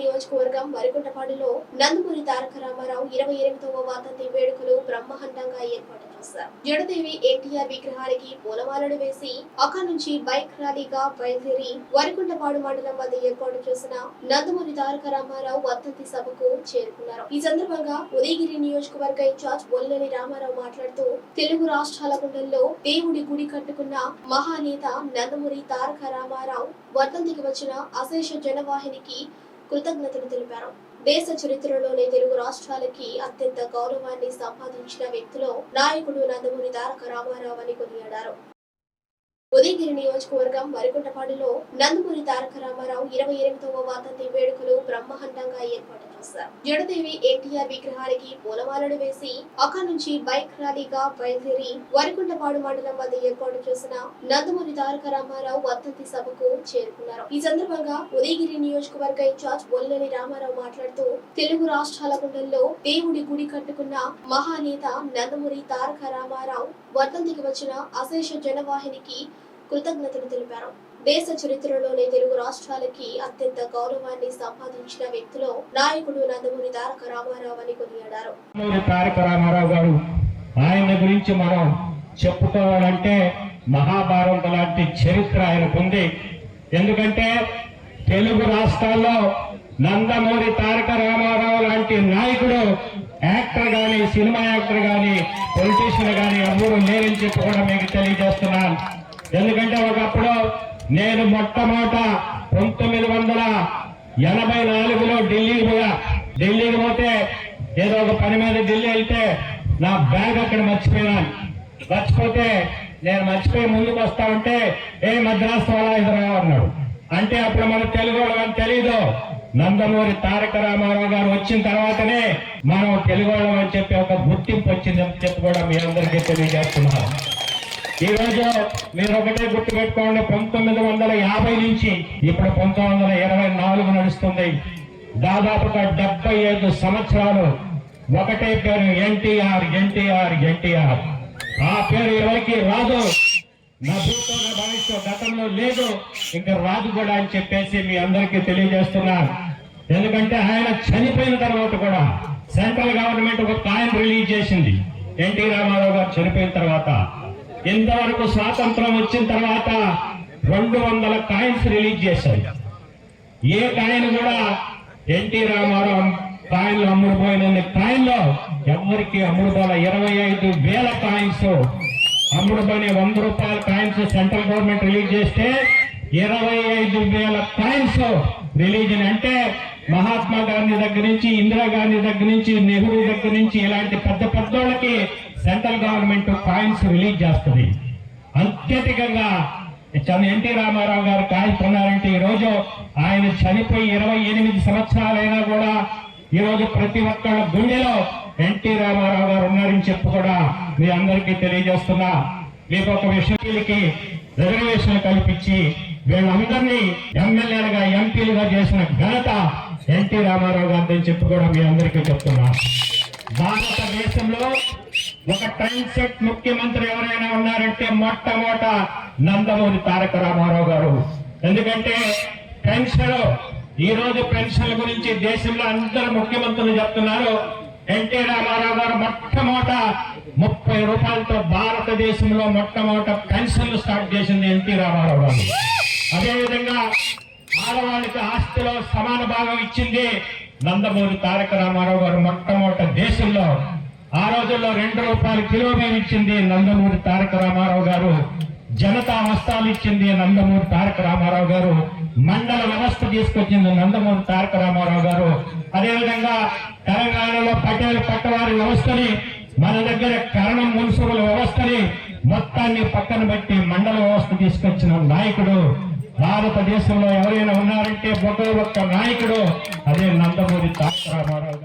నియోజకవర్గం వరికుంటపాడులో నందమూరి తారక రామారావు ఇరవై ఎనిమిదవ వాతంతి వేడుకలు బ్రహ్మాండంగా ఏర్పాటు చేశారు. జడదేవి ఎన్టీఆర్ విగ్రహానికి పూలమాలలు వేసి అక్కడి నుంచి బైక్ ర్యాలీగా బయలుదేరి వరికుంటపాడు మండలం వద్ద ఏర్పాటు చేసిన నందమూరి తారక రామారావు వర్ధంతి సభకు చేరుకున్నారు. ఈ సందర్భంగా ఉదయగిరి నియోజకవర్గ ఇన్ఛార్జ్ బొల్లని రామారావు మాట్లాడుతూ తెలుగు రాష్ట్రాల గుండెల్లో దేవుడి గుడి కట్టుకున్న మహానేత నందమూరి తారక రామారావు వర్ధంతికి వచ్చిన అశేష జనవాహినికి కృతజ్ఞతలు తెలిపారు. దేశ చరిత్రలోనే తెలుగు రాష్ట్రాలకి అత్యంత గౌరవాన్ని సంపాదించిన వ్యక్తిలో నాయకుడు నందమూరి తారక రామారావు అని కొనియాడారు. ఉదయగిరి నియోజకవర్గం వరికుంటపాడులో నందమూరి తారక రామారావు ఇరవై ఎనిమిదవ వాతంతి వేడుకలు బ్రహ్మాండంగా ఏర్పాటు చేశారు. జడదేవి ఎన్టీఆర్ విగ్రహానికి పూలమాలలు వేసి అక్కడి నుంచి బైక్ ర్యాలీగా బయలుదేరి వరికుంటపాడు మండలం వద్ద ఏర్పాటు చేసిన నందమూరి తారక రామారావు వర్తంతి సభకు చేరుకున్నారు. ఈ సందర్భంగా ఉదయగిరి నియోజకవర్గ ఇన్ఛార్జ్ బొల్లని రామారావు మాట్లాడుతూ తెలుగు రాష్ట్రాల గుండెల్లో దేవుడి గుడి కట్టుకున్న మహానేత నందమూరి తారక రామారావు వర్ధంతికి వచ్చిన అశేష జనవాహినికి కృతజ్ఞతలు తెలిపారు. దేశ చరిత్రలోనే తెలుగు రాష్ట్రాలకి అత్యంత గౌరవాన్ని సంపాదించిన వ్యక్తిలో నాయకుడు నందమూరి తారక రామారావు అని కొనియాడారు. తారక రామారావు గారు ఆయన గురించి మనం చెప్పుకోవాలంటే మహాభారత లాంటి చరిత్ర ఆయనకుంది ఎందుకంటే తెలుగు రాష్ట్రాల్లో నందమూరి తారక రామారావు లాంటి నాయకుడు యాక్టర్ గాని సినిమా యాక్టర్ గాని పొలిటీషియన్ గాని ఎవరు లేరని చెప్పి కూడా మీకు తెలియజేస్తున్నాను. ఎందుకంటే ఒకప్పుడు నేను మొట్టమొదట పంతొమ్మిది వందల ఎనభై నాలుగులో ఢిల్లీకి పోయా. ఢిల్లీకి పోతే ఏదో ఒక పని మీద ఢిల్లీ వెళ్తే నా బ్యాగ్ అక్కడ మర్చిపోయినాను. మర్చిపోతే నేను మర్చిపోయి ముందుకు వస్తా ఉంటే ఏ మద్రాస్ వాళ్ళ ఎదురా అన్నాడు. అంటే అప్పుడు మన తెలుగు వాళ్ళని తెలీదు. నందమూరి తారక రామారావు గారు వచ్చిన తర్వాతనే మనం తెలుగు వాళ్ళం అని చెప్పి ఒక గుర్తింపు వచ్చిందని చెప్పి కూడా మీ అందరికీ తెలియజేస్తున్నాను. ఈ రోజు మీరు ఒకటే గుర్తుపెట్టుకోండి పంతొమ్మిది వందల యాభై నుంచి ఇప్పుడు పంతొమ్మిది వందల ఇరవై నాలుగు నడుస్తుంది. దాదాపుగా డెబ్బై ఐదు సంవత్సరాలు ఒకటే పేరు ఎన్టీఆర్ ఎన్టీఆర్ ఎన్టీఆర్. ఆ పేరు ఎవరికి రాదు. నా భూతో భవిష్యత్ గతంలో లేదు. ఇంకా రాదు కూడా అని చెప్పేసి మీ అందరికీ తెలియజేస్తున్నారు ఎందుకంటే ఆయన చనిపోయిన తర్వాత కూడా సెంట్రల్ గవర్నమెంట్ ఒక కాయిన్ రిలీజ్ చేసింది. ఎన్టీ రామారావు గారు చనిపోయిన తర్వాత. ఇంతవరకు స్వాతంత్రం వచ్చిన తర్వాత రెండు వందల కాయిన్స్ రిలీజ్ చేశారు. ఏ కాయిన్ కూడా ఎన్టీ రామారావు కాయిన్లు అమ్ముడుపోయిన కాయిన్లో ఎవరికి అమ్ముడుపోల? ఇరవై ఐదు వేల కాయిన్స్ అమ్ముడుపోయిన వంద రూపాయల కాయిన్స్ సెంట్రల్ గవర్నమెంట్ రిలీజ్ చేస్తే ఇరవై ఐదు వేల కాయిన్స్ రిలీజ్ అంటే మహాత్మా గాంధీ దగ్గర నుంచి ఇందిరాగాంధీ దగ్గర నుంచి నెహ్రూ దగ్గర నుంచి ఇలాంటి పెద్ద పెద్దోళ్ళకి సెంట్రల్ గవర్నమెంట్ కాయిన్స్ రిలీజ్ చేస్తుంది. అత్యధికంగా ఎన్టీ రామారావు గారు కాయిన్స్ ఉన్నారంటే ఈ రోజు ఆయన చనిపోయి ఇరవై ఎనిమిది సంవత్సరాలైనా కూడా ఈరోజు ప్రతి ఒక్కళ్ళ గుండెలో ఎన్టీ రామారావు గారు ఉన్నారని చెప్పి కూడా మీ అందరికీ తెలియజేస్తున్నా. మీకు ఒక విషయం రిజర్వేషన్ కల్పించి వీళ్ళందరినీ ఎమ్మెల్యేలుగా ఎంపీలుగా చేసిన ఘనత ఎన్టీ రామారావు గారిని చెప్పి కూడా మీ అందరికీ చెప్తున్నా. భారతదేశంలో ఒక టైం సెట్ ముఖ్యమంత్రి ఎవరైనా ఉన్నారంటే మొట్టమొదట నందమూరి తారక రామారావు గారు. ఎందుకంటే పెన్షన్ ఈ రోజు పెన్షన్ల గురించి దేశంలో అందరు ముఖ్యమంత్రులు చెప్తున్నారు. ఎన్టీ రామారావు గారు మొట్టమొదట ముప్పై రూపాయలతో భారతదేశంలో మొట్టమొదట పెన్షన్లు స్టార్ట్ చేసింది ఎన్టీ రామారావు గారు. అదేవిధంగా ఆడవాళ్ళకి ఆస్తిలో సమాన భాగం ఇచ్చింది నందమూరి తారక రామారావు గారు మొట్టమొదట దేశంలో. ఆ రోజుల్లో రెండు రూపాయలు కిలో బియ్యం ఇచ్చింది నందమూరి తారక రామారావు గారు. జనతా వస్త్రాలు ఇచ్చింది నందమూరి తారక రామారావు గారు. మండల వ్యవస్థ తీసుకొచ్చింది నందమూరి తారక రామారావు గారు. అదేవిధంగా తెలంగాణలో పటేల్ పట్టవారి వ్యవస్థని మన దగ్గర కరణం మున్సిపల్ వ్యవస్థని మొత్తాన్ని పక్కన పెట్టి మండల వ్యవస్థ తీసుకొచ్చిన నాయకుడు. భారతదేశంలో ఎవరైనా ఉన్నారంటే ఒకే ఒక్క నాయకుడు అదే నందమూరి తారక రామారావు గారు.